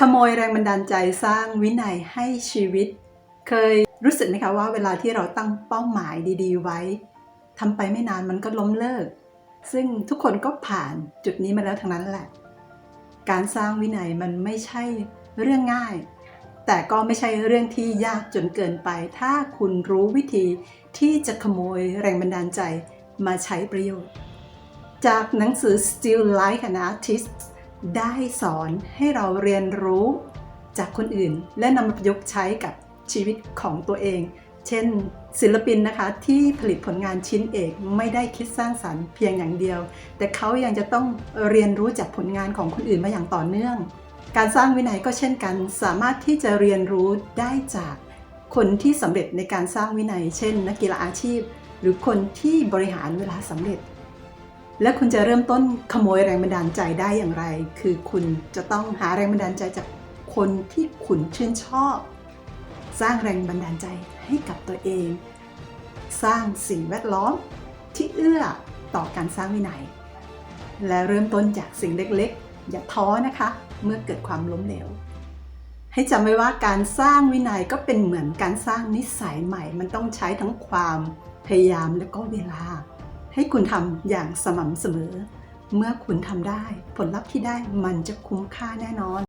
ขโมยแรงบันดาลใจสร้างวินัยให้ชีวิต เคยรู้สึกไหมคะว่าเวลาที่เราตั้งเป้าหมายดีๆ ไว้ทำไปไม่นานมันก็ล้มเลิก ซึ่งทุกคนก็ผ่านจุดนี้มาแล้วทั้งนั้นแหละ การสร้างวินัยมันไม่ใช่เรื่องง่าย แต่ก็ไม่ใช่เรื่องที่ยากจนเกินไป ถ้าคุณรู้วิธีที่จะขโมยแรงบันดาลใจมาใช้ประโยชน์ จากหนังสือ Still Like an Artist ได้สอนให้เราเรียนรู้จากคนอื่น และนำมาประยุกต์ใช้กับชีวิตของตัวเอง เช่น ศิลปินนะคะที่ผลิตผลงานชิ้นเอกไม่ได้คิดสร้างสรรค์เพียงอย่างเดียว แต่เขายังจะต้องเรียนรู้จากผลงานของคนอื่นมาอย่างต่อเนื่อง การสร้างวินัยก็เช่นกัน สามารถที่จะเรียนรู้ได้จากคนที่สำเร็จในการสร้างวินัย เช่น นักกีฬาอาชีพ หรือคนที่บริหารเวลาสำเร็จ และคุณจะเริ่มต้นขโมยแรงบันดาลใจได้อย่างไร คือคุณจะต้องหาแรงบันดาลใจจากคนที่คุณชื่นชอบ สร้างแรงบันดาลใจให้กับตัวเอง สร้างสิ่งแวดล้อมที่เอื้อต่อการสร้างวินัย และเริ่มต้นจากสิ่งเล็กๆ อย่าท้อนะคะ เมื่อเกิดความล้มเหลว ให้จำไว้ว่าการสร้างวินัยก็เป็นเหมือนการสร้างนิสัยใหม่ มันต้องใช้ทั้งความพยายามและก็เวลา ให้คุณทำอย่างสม่ำเสมอ เมื่อคุณทำได้ ผลลัพธ์ที่ได้มันจะคุ้มค่าแน่นอน